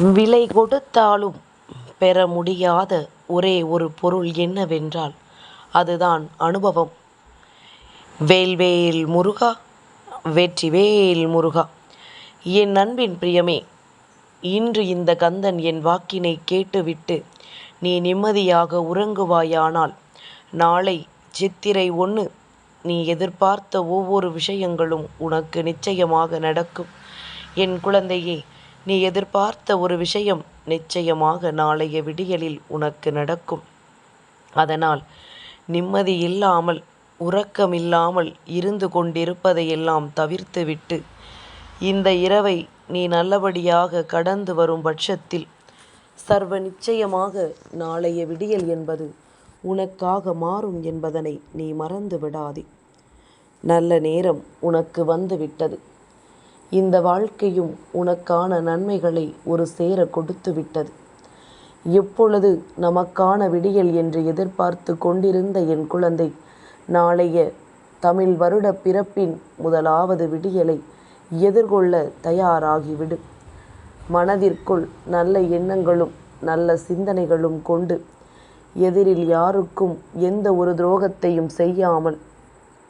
விலை கொடுத்தாலும் பெற முடியாத ஒரே ஒரு பொருள் என்னவென்றால் அதுதான் அனுபவம். வேல்வேல் முருகா வெற்றிவேல் முருகா என் அன்பின் பிரியமே இன்று இந்த கந்தன் என் வாக்கினை கேட்டுவிட்டு நீ நிம்மதியாக உறங்குவாயானால் நாளை சித்திரை ஒன்று நீ எதிர்பார்த்த ஒவ்வொரு விஷயங்களும் உனக்கு நிச்சயமாக நடக்கும். என் குழந்தையே நீ எதிர்பார்த்த ஒரு விஷயம் நிச்சயமாக நாளைய விடியலில் உனக்கு நடக்கும். அதனால் நிம்மதி இல்லாமல் உறக்கமில்லாமல் இருந்து கொண்டிருப்பதையெல்லாம் தவிர்த்துவிட்டு இந்த இரவை நீ நல்லபடியாக கடந்து வரும் பட்சத்தில் சர்வ நிச்சயமாக நாளைய விடியல் என்பது உனக்காக மாறும் என்பதனை நீ மறந்து விடாதே. நல்ல நேரம் உனக்கு வந்துவிட்டது இந்த வாழ்க்கையும் உனக்கான நன்மைகளை ஒரு சேர கொடுத்து விட்டது. எப்பொழுது நமக்கான விடியல் என்று எதிர்பார்த்து கொண்டிருந்த என் குழந்தை நாளைய தமிழ் வருடப் பிறப்பின் முதலாவது விடியலை எதிர்கொள்ள தயாராகிவிடு. மனதிற்குள் நல்ல எண்ணங்களும் நல்ல சிந்தனைகளும் கொண்டு எதிரில் யாருக்கும் எந்த ஒரு துரோகத்தையும் செய்யாமல்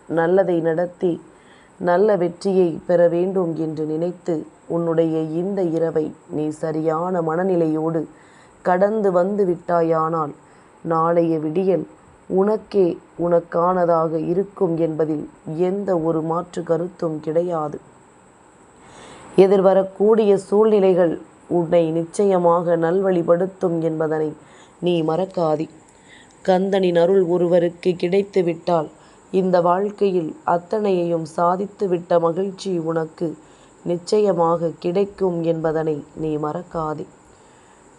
நல்லதை நடத்தி நல்ல வெற்றியை பெற வேண்டும் என்று நினைத்து உன்னுடைய இந்த இரவை நீ சரியான மனநிலையோடு கடந்து வந்து விட்டாயானால் நாளைய விடியல் உனக்கே உனக்கானதாக இருக்கும் என்பதில் எந்த ஒரு மாற்று கருத்தும் கிடையாது. எதிர்வரக்கூடிய சூழ்நிலைகள் உன்னை நிச்சயமாக நல்வழிப்படுத்தும் என்பதனை நீ மறக்காதி கந்தனின் அருள் ஒருவருக்கு கிடைத்துவிட்டால் இந்த வாழ்க்கையில் அத்தனையையும் சாதித்துவிட்ட மகிழ்ச்சி உனக்கு நிச்சயமாக கிடைக்கும் என்பதனை நீ மறக்காதே.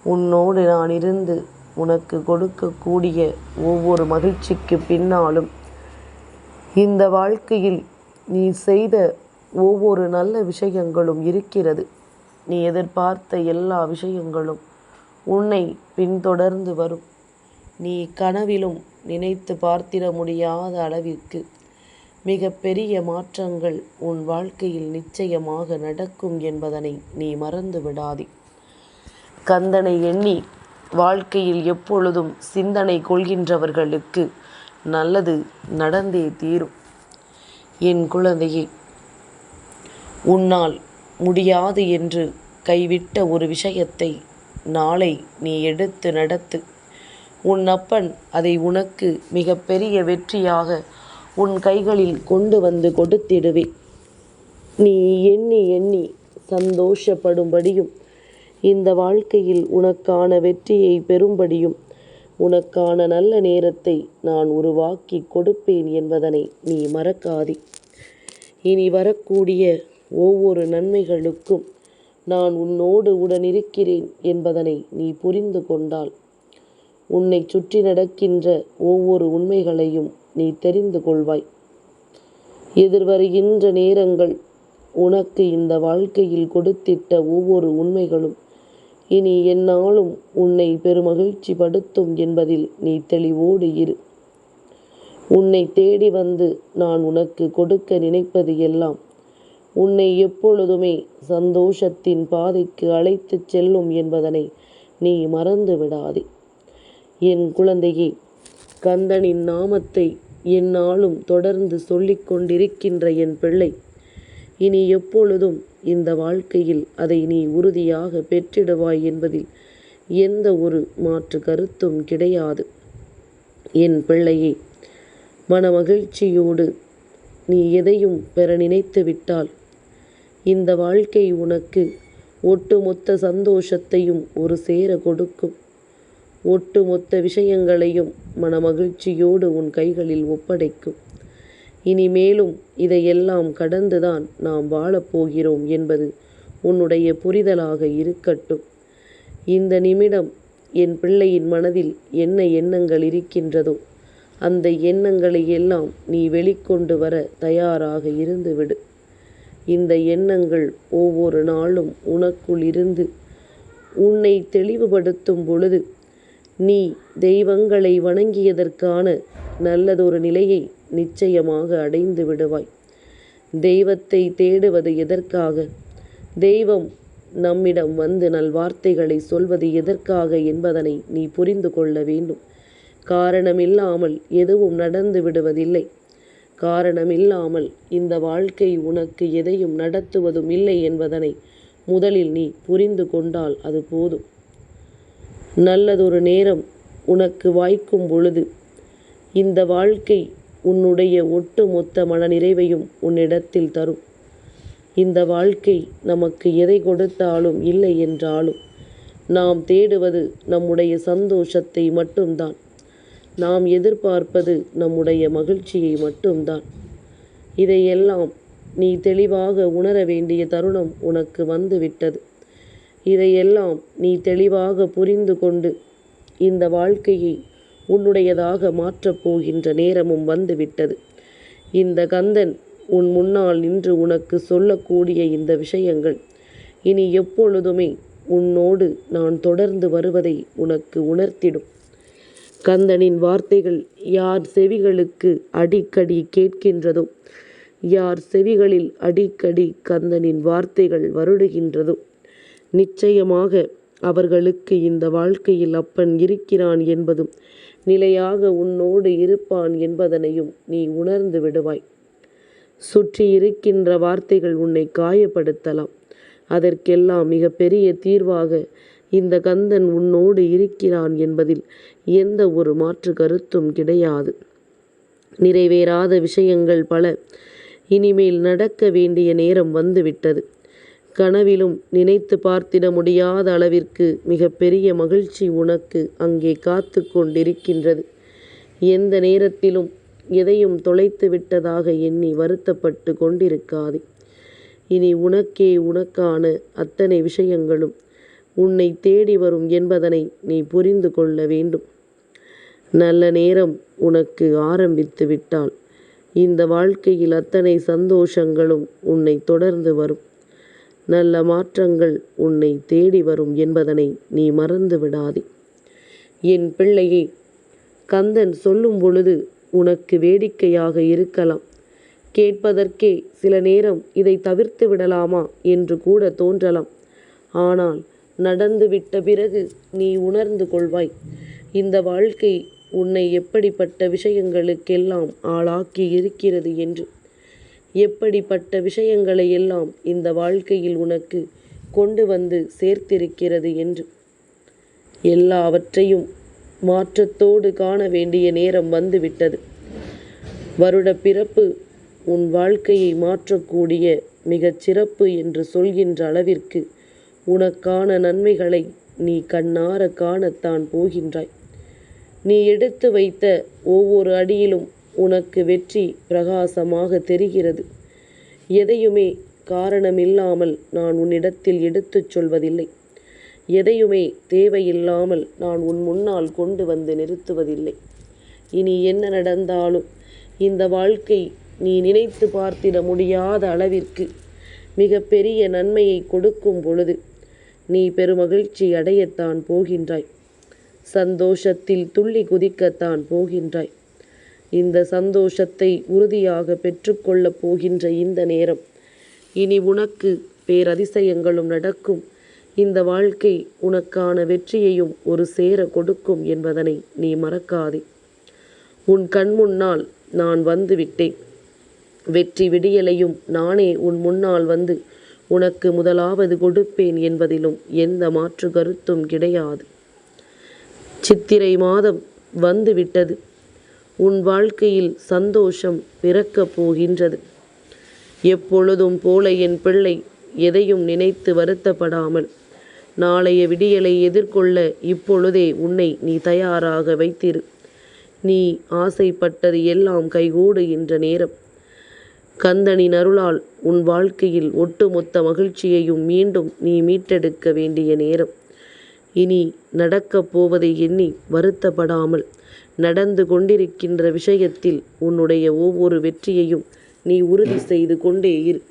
உன்னோடு நான் இருந்து உனக்கு கொடுக்கக்கூடிய ஒவ்வொரு மகிழ்ச்சிக்கு பின்னாலும் இந்த வாழ்க்கையில் நீ செய்த ஒவ்வொரு நல்ல விஷயங்களும் இருக்கிறது. நீ எதிர்பார்த்த எல்லா விஷயங்களும் உன்னை பின்தொடர்ந்து வரும். நீ கனவிலும் நினைத்து பார்த்திட முடியாத அளவிற்கு மிக பெரிய மாற்றங்கள் உன் வாழ்க்கையில் நிச்சயமாக நடக்கும் என்பதனை நீ மறந்து விடாதே. கந்தனை எண்ணி வாழ்க்கையில் எப்பொழுதும் சிந்தனை கொள்கின்றவர்களுக்கு நல்லது நடந்தே தீரும். என் குழந்தையே உன்னால் முடியாது என்று கைவிட்ட ஒரு விஷயத்தை நாளை நீ எடுத்து நடத்து. உன் அப்பன் அதை உனக்கு மிக பெரிய வெற்றியாக உன் கைகளில் கொண்டு வந்து கொடுத்திடுவேன். நீ எண்ணி எண்ணி சந்தோஷப்படும்படியும் இந்த வாழ்க்கையில் உனக்கான வெற்றியை பெறும்படியும் உனக்கான நல்ல நேரத்தை நான் உருவாக்கி கொடுப்பேன் என்பதனை நீ மறக்காதே. இனி வரக்கூடிய ஒவ்வொரு நன்மைகளுக்கும் நான் உன்னோடு உடனிருக்கிறேன் என்பதனை நீ புரிந்து கொண்டால் உன்னை சுற்றி நடக்கின்ற ஒவ்வொரு உண்மைகளையும் நீ தெரிந்து கொள்வாய். எதிர்வருகின்ற நேரங்கள் உனக்கு இந்த வாழ்க்கையில் கொடுத்திட்ட ஒவ்வொரு உண்மைகளும் இனி என்னாலும் உன்னை பெருமகிழ்ச்சி படுத்தும் என்பதில் நீ தெளிவோடு இரு. உன்னை தேடி வந்து நான் உனக்கு கொடுக்க நினைப்பது எல்லாம் உன்னை எப்பொழுதுமே சந்தோஷத்தின் பாதைக்கு அழைத்துச் செல்லும் என்பதனை நீ மறந்து விடாதே. என் குழந்தையே கந்தனின் நாமத்தை என்னாலும் தொடர்ந்து சொல்லிக் கொண்டிருக்கின்ற என் பிள்ளை இனி எப்பொழுதும் இந்த வாழ்க்கையில் அதை நீ உறுதியாக பெற்றிடுவாய் என்பதில் எந்த ஒரு மாற்று கருத்தும் கிடையாது. என் பிள்ளையே மனமகிழ்ச்சியோடு நீ எதையும் பெற நினைத்து விட்டால் இந்த வாழ்க்கை உனக்கு ஒட்டுமொத்த சந்தோஷத்தையும் ஒரு சேர கொடுக்கும். ஒட்டுமொத்த விஷயங்களையும் மனமகிழ்ச்சியோடு உன் கைகளில் ஒப்படைக்கும். இனிமேலும் இதையெல்லாம் கடந்துதான் நாம் வாழப் போகிறோம் என்பது உன்னுடைய புரிதலாக இருக்கட்டும். இந்த நிமிடம் என் பிள்ளையின் மனதில் என்ன எண்ணங்கள் இருக்கின்றதோ அந்த எண்ணங்களை எல்லாம் நீ வெளிக்கொண்டு வர தயாராக இருந்துவிடு இந்த எண்ணங்கள் ஒவ்வொரு நாளும் உனக்குள் இருந்து உன்னை தெளிவுபடுத்தும் பொழுது நீ தெய்வங்களை வணங்கியதற்கான நல்லதொரு நிலையை நிச்சயமாக அடைந்து விடுவாய். தெய்வத்தை தேடுவது எதற்காக? தெய்வம் நம்மிடம் வந்து நல்வார்த்தைகளை சொல்வது எதற்காக என்பதனை நீ புரிந்து கொள்ள வேண்டும் காரணமில்லாமல் எதுவும் நடந்து விடுவதில்லை காரணமில்லாமல் இந்த வாழ்க்கை உனக்கு எதையும் நடத்துவதும் இல்லை என்பதனை முதலில் நீ புரிந்து கொண்டால் அது போதும் நல்லதொரு நேரம் உனக்கு வாய்க்கும் பொழுது. இந்த வாழ்க்கை உன்னுடைய ஒட்டு மொத்த மனநிறைவையும் உன்னிடத்தில் தரும். இந்த வாழ்க்கை நமக்கு எதை கொடுத்தாலும் இல்லை என்றாலும் நாம் தேடுவது நம்முடைய சந்தோஷத்தை மட்டும்தான். நாம் எதிர்பார்ப்பது நம்முடைய மகிழ்ச்சியை மட்டும்தான். இதையெல்லாம் நீ தெளிவாக உணர வேண்டிய தருணம் உனக்கு வந்துவிட்டது. இதையெல்லாம் நீ தெளிவாக புரிந்து கொண்டு இந்த வாழ்க்கையை உன்னுடையதாக மாற்றப் போகின்ற நேரமும் வந்துவிட்டது. இந்த கந்தன் உன் முன்னால் நின்று உனக்கு சொல்லக்கூடிய இந்த விஷயங்கள் இனி எப்பொழுதுமே உன்னோடு நான் தொடர்ந்து வருவதை உனக்கு உணர்த்திடும். கந்தனின் வார்த்தைகள் யார் செவிகளுக்கு அடிக்கடி கேட்கின்றதோ யார் செவிகளில் அடிக்கடி கந்தனின் வார்த்தைகள் வருடுகின்றதோ நிச்சயமாக அவர்களுக்கு இந்த வாழ்க்கையில் அப்பன் இருக்கிறான் என்பதும் நிலையாக உன்னோடு இருப்பான் என்பதனையும் நீ உணர்ந்து விடுவாய். சுற்றி இருக்கின்ற வார்த்தைகள் உன்னை காயப்படுத்தலாம். அதற்கெல்லாம் மிக பெரிய தீர்வாக இந்த கந்தன் உன்னோடு இருக்கிறான் என்பதில் எந்த ஒரு மாற்று கருத்தும் கிடையாது. நிறைவேறாத விஷயங்கள் பல இனிமேல் நடக்க வேண்டிய நேரம் வந்துவிட்டது. கனவிலும் நினைத்து பார்த்திட முடியாத அளவிற்கு மிகப்பெரிய மகிழ்ச்சி உனக்கு அங்கே காத்து கொண்டிருக்கின்றது. எந்த நேரத்திலும் எதையும் தொலைத்து விட்டதாக எண்ணி வருத்தப்பட்டு கொண்டிருக்காதே. இனி உனக்கே உனக்கான அத்தனை விஷயங்களும் உன்னை தேடி வரும் என்பதனை நீ புரிந்து கொள்ள வேண்டும். நல்ல நேரம் உனக்கு ஆரம்பித்து விட்டால் இந்த வாழ்க்கையில் அத்தனை சந்தோஷங்களும் உன்னை தொடர்ந்து வரும். நல்ல மாற்றங்கள் உன்னை தேடி வரும் என்பதனை நீ மறந்து விடாதே என் பிள்ளையே கந்தன் சொல்லும் பொழுது உனக்கு வேடிக்கையாக இருக்கலாம். கேட்பதற்கே சில நேரம் இதை தவிர்த்து விடலாமா என்று கூட தோன்றலாம். ஆனால் நடந்துவிட்ட பிறகு நீ உணர்ந்து கொள்வாய் இந்த வாழ்க்கை உன்னை எப்படிப்பட்ட விஷயங்களுக்கெல்லாம் ஆளாக்கி இருக்கிறது என்று. எப்படிப்பட்ட விஷயங்களை எல்லாம் இந்த வாழ்க்கையில் உனக்கு கொண்டு வந்து சேர்த்திருக்கிறது என்று. எல்லாவற்றையும் மாற்றத்தோடு காண வேண்டிய நேரம் வந்துவிட்டது. வருட பிறப்பு உன் வாழ்க்கையை மாற்றக்கூடிய மிகச் சிறப்பு என்று சொல்கின்ற அளவிற்கு உனக்கான நன்மைகளை நீ கண்ணார காணத்தான் போகின்றாய். நீ எடுத்து வைத்த ஒவ்வொரு அடியிலும் உனக்கு வெற்றி பிரகாசமாக தெரிகிறது. எதையுமே காரணமில்லாமல் நான் உன்னிடத்தில் எடுத்துச் சொல்வதில்லை. எதையுமே தேவையில்லாமல் நான் உன் முன்னால் கொண்டு வந்து நிறுத்துவதில்லை. இனி என்ன நடந்தாலும் இந்த வாழ்க்கை நீ நினைத்து பார்த்திட முடியாத அளவிற்கு மிக பெரிய நன்மையை கொடுக்கும் பொழுது நீ பெருமகிழ்ச்சி அடையத்தான் போகின்றாய். சந்தோஷத்தில் துள்ளி குதிக்கத்தான் போகின்றாய். இந்த சந்தோஷத்தை உறுதியாக பெற்றுக்கொள்ளப் போகின்ற இந்த நேரம். இனி உனக்கு பேரதிசயங்களும் நடக்கும். இந்த வாழ்க்கை உனக்கான வெற்றியையும் ஒரு சேர கொடுக்கும் என்பதனை நீ மறக்காதே. உன் கண் முன்னால் நான் வந்து விட்டேன். வெற்றி விடியலையும் நானே உன் முன்னால் வந்து உனக்கு முதலாவது கொடுப்பேன் என்பதிலும் எந்த மாற்று கருத்தும் கிடையாது. சித்திரை மாதம் வந்துவிட்டது உன் வாழ்க்கையில் சந்தோஷம் பிறக்கப் போகின்றது. எப்பொழுதும் போல என் பிள்ளை எதையும் நினைத்து வருத்தப்படாமல் நாளைய விடியலை எதிர்கொள்ள இப்பொழுதே உன்னை நீ தயாராக வைத்திரு. நீ ஆசைப்பட்டது எல்லாம் கைகூடுகின்ற நேரம். கந்தனின் அருளால் உன் வாழ்க்கையில் ஒட்டுமொத்த மகிழ்ச்சியையும் மீண்டும் நீ மீட்டெடுக்க வேண்டிய நேரம். இனி நடக்கப் போவதை எண்ணி வருத்தப்படாமல் நடந்து கொண்டிருக்கின்ற விஷயத்தில் உன்னுடைய ஒவ்வொரு வெற்றியையும் நீ உறுதி செய்து கொண்டே இரு.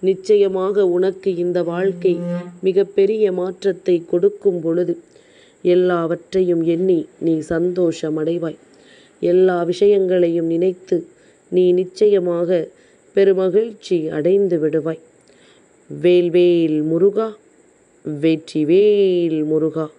நிச்சயமாக உனக்கு இந்த வாழ்க்கை மிகப்பெரிய மாற்றத்தை கொடுக்கும் பொழுது எல்லாவற்றையும் எண்ணி நீ சந்தோஷமடைவாய். எல்லா விஷயங்களையும் நினைத்து நீ நிச்சயமாக பெருமகிழ்ச்சி அடைந்து விடுவாய். வேல்வேல் முருகா வெற்றிவேல் முருகா.